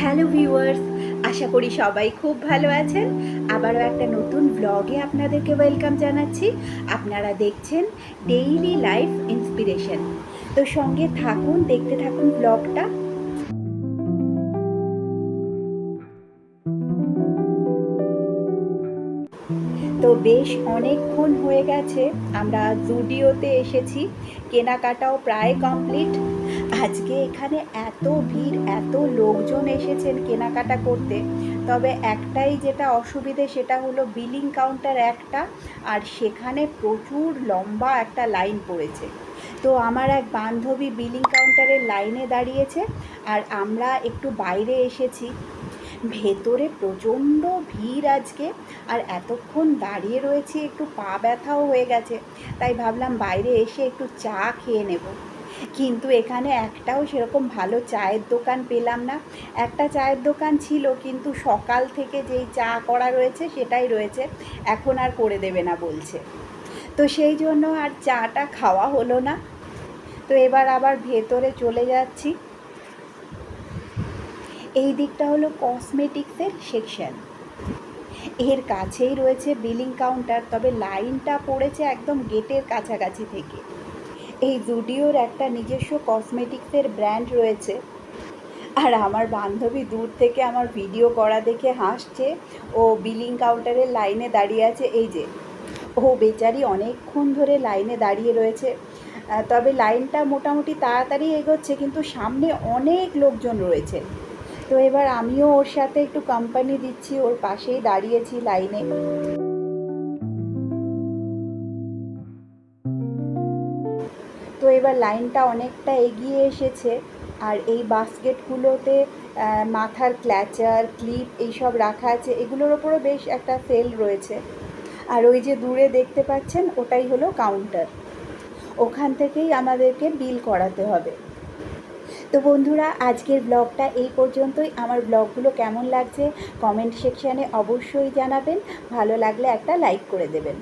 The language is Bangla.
হ্যালো ভিউয়ার্স আশা করি সবাই খুব ভালো আছেন। আবারও একটা নতুন ব্লগে আপনাদেরকে ওয়েলকাম জানাচ্ছি। আপনারা দেখছেন ডেইলি লাইফ ইন্সপিরেশন তো সঙ্গে থাকুন, দেখতে থাকুন ব্লগটা তো বেশ অনেকক্ষণ হয়ে গেছে, আমরা জুডিওতে এসেছি। কেনাকাটাও প্রায় কমপ্লিট আজকে এখানে এত ভিড়, এত লোকজন এসেছেন কেনাকাটা করতে। তবে একটাই যেটা অসুবিধে সেটা হলো বিলিং কাউন্টার একটা, আর সেখানে প্রচুর লম্বা একটা লাইন পড়েছে। তো আমার এক বান্ধবী বিলিং কাউন্টারের লাইনে দাঁড়িয়েছে, আর আমরা একটু বাইরে এসেছি। ভেতরে প্রচণ্ড ভিড় আজকে, আর এতক্ষণ দাঁড়িয়ে রয়েছি, একটু পা ব্যথাও হয়ে গেছে। তাই ভাবলাম বাইরে এসে একটু চা খেয়ে নেব। কিন্তু এখানে একটাও সেরকম ভালো চায়ের দোকান পেলাম না। একটা চায়ের দোকান ছিল, কিন্তু সকাল থেকে যেই চা করা রয়েছে সেটাই রয়েছে। এখন আর করে দেবে না বলছে। তো সেই জন্য আর চাটা খাওয়া হলো না। তো এবার আবার ভেতরে চলে যাচ্ছি। এই দিকটা হলো কসমেটিক্সের সেকশন এর কাছেই রয়েছে বিলিং কাউন্টার তবে লাইনটা পড়েছে একদম গেটের কাছাকাছি থেকে। এই জুডিওর একটা নিজস্ব কসমেটিক্সের ব্র্যান্ড রয়েছে। আর আমার বান্ধবী দূর থেকে আমার ভিডিও করা দেখে হাসছে। ও বিলিং কাউন্টারের লাইনে দাঁড়িয়ে আছে। এই যে, ও বেচারি অনেকক্ষণ ধরে লাইনে দাঁড়িয়ে রয়েছে। তবে লাইনটা মোটামুটি তাড়াতাড়ি এগোচ্ছে, কিন্তু সামনে অনেক লোকজন রয়েছে। তো এবার আমিও ওর সাথে একটু কোম্পানি দিচ্ছি। ওর পাশেই দাঁড়িয়েছি লাইনে এবার লাইনটা অনেকটা এগিয়ে এসেছে আর এই বাস্কেটগুলোতে মাথার ক্ল্যাচার, ক্লিপ এইসব রাখা আছে, এগুলোর ওপরও বেশ একটা সেল রয়েছে। আর ওই যে দূরে দেখতে পাচ্ছেন, ওটাই হলো কাউন্টার। ওখান থেকেই আমাদেরকে বিল করাতে হবে। তো বন্ধুরা, আজকের ব্লগটা এই পর্যন্তই। আমার ব্লগগুলো কেমন লাগছে, কমেন্ট সেকশানে অবশ্যই জানাবেন। ভালো লাগলে একটা লাইক করে দেবেন।